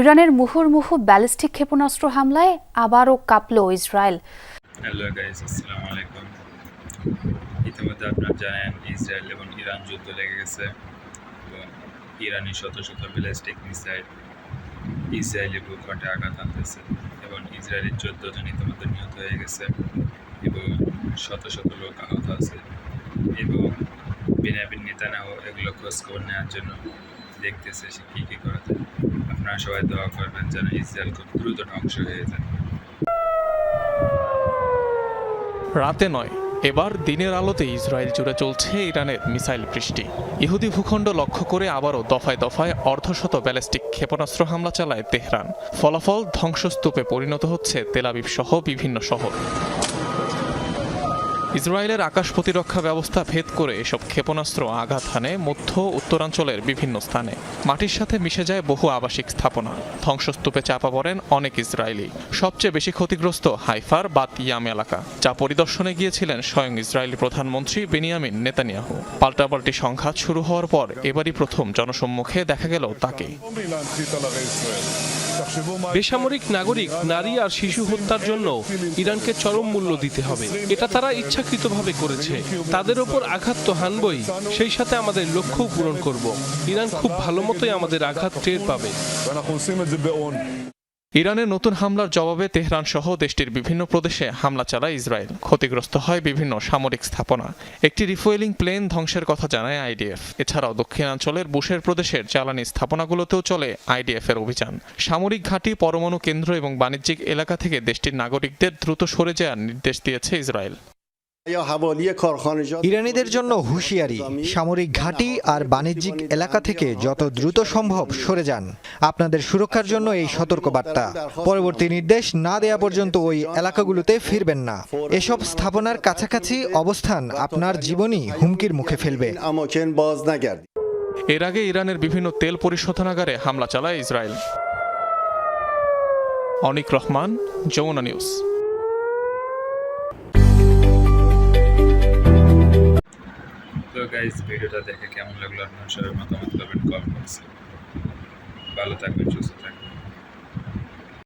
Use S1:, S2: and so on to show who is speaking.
S1: ইরানের মুহুর্মুহু ব্যালিস্টিক ক্ষেপণাস্ত্র হামলায় আবারও কাঁপল ইসরায়েল
S2: ইতিমধ্যে আপনার জানেন ইসরায়েল এবং ইরান যুদ্ধ লেগে গেছে এবং ইরানি শত শত ব্যালিস্টিক মিসাইল ইসরায়েলি ভূখণ্ডে আঘাত আনতেছে এবং ইসরায়েলের চোদ্দ জন ইতিমধ্যে নিহত হয়ে গেছে এবং শত শত লোক আহত আছে এবং বিনাবিন নেতা নাও এগুলো খোঁজখবর নেওয়ার জন্য দেখতেছে সে কী কী করা যায় আপনারা সবাই দোয়া করবেন যেন ইসরায়েল খুব দ্রুত ধ্বংস হয়ে যায়
S3: রাতে নয় এবার দিনের আলোতে ইসরায়েল জুড়ে চলছে ইরানের মিসাইল বৃষ্টি ইহুদি ভূখণ্ড লক্ষ্য করে আবারও দফায় দফায় অর্ধশত ব্যালিস্টিক ক্ষেপণাস্ত্র হামলা চালায় তেহরান ফলাফল ধ্বংসস্তূপে পরিণত হচ্ছে তেলাবিব সহ বিভিন্ন শহর ইসরায়েলের আকাশ প্রতিরক্ষা ব্যবস্থা ভেদ করে এসব ক্ষেপণাস্ত্র আঘাত হানে মধ্য উত্তরাঞ্চলের বিভিন্ন স্থানে মাটির সাথে মিশে যায় বহু আবাসিক স্থাপনা ধ্বংসস্তূপে চাপা পড়েন অনেক ইসরায়েলি সবচেয়ে বেশি ক্ষতিগ্রস্ত হাইফার বাত ইয়াম এলাকা যা পরিদর্শনে গিয়েছিলেন স্বয়ং ইসরায়েলি প্রধানমন্ত্রী বেনিয়ামিন নেতানিয়াহু পাল্টাপাল্টি সংঘাত শুরু হওয়ার পর এবারই প্রথম জনসম্মুখে দেখা গেল তাকে
S4: বেসামরিক নাগরিক নারী আর শিশু হত্যার জন্য ইরানকে চরম মূল্য দিতে হবে এটা তারা ইচ্ছাকৃতভাবে করেছে তাদের ওপর আঘাত তো হানবই সেই সাথে আমাদের লক্ষ্য পূরণ করব ইরান খুব ভালো মতোই আমাদের আঘাত টের পাবে
S3: ইরানের নতুন হামলার জবাবে তেহরান সহ দেশটির বিভিন্ন প্রদেশে হামলা চালায় ইসরায়েল ক্ষতিগ্রস্ত হয় বিভিন্ন সামরিক স্থাপনা একটি রিফুয়েলিং প্লেন ধ্বংসের কথা জানায় আইডিএফ এছাড়াও দক্ষিণাঞ্চলের বুশের প্রদেশের জ্বালানি স্থাপনাগুলোতেও চলে আইডিএফ এর অভিযান সামরিক ঘাঁটি পরমাণু কেন্দ্র এবং বাণিজ্যিক এলাকা থেকে দেশটির নাগরিকদের দ্রুত সরে যাওয়ার নির্দেশ দিয়েছে ইসরায়েল
S5: ইরানিদের জন্য হুঁশিয়ারি সামরিক ঘাঁটি আর বাণিজ্যিক এলাকা থেকে যত দ্রুত সম্ভব সরে যান আপনাদের সুরক্ষার জন্য এই সতর্কবার্তা পরবর্তী নির্দেশ না দেয়া পর্যন্ত ওই এলাকাগুলোতে ফিরবেন না এসব স্থাপনার কাছাকাছি অবস্থান আপনার জীবনই হুমকির মুখে ফেলবে
S3: এর আগে ইরানের বিভিন্ন তেল পরিশোধনাগারে হামলা চালায় Israel Anik Rahman Jamuna news
S2: guys ভিডিওটা দেখে কেমন লাগলো আপনার সবাই মতামত করবেন কমেন্ট বক্সে ভালো থাকবেন সুস্থ থাকবেন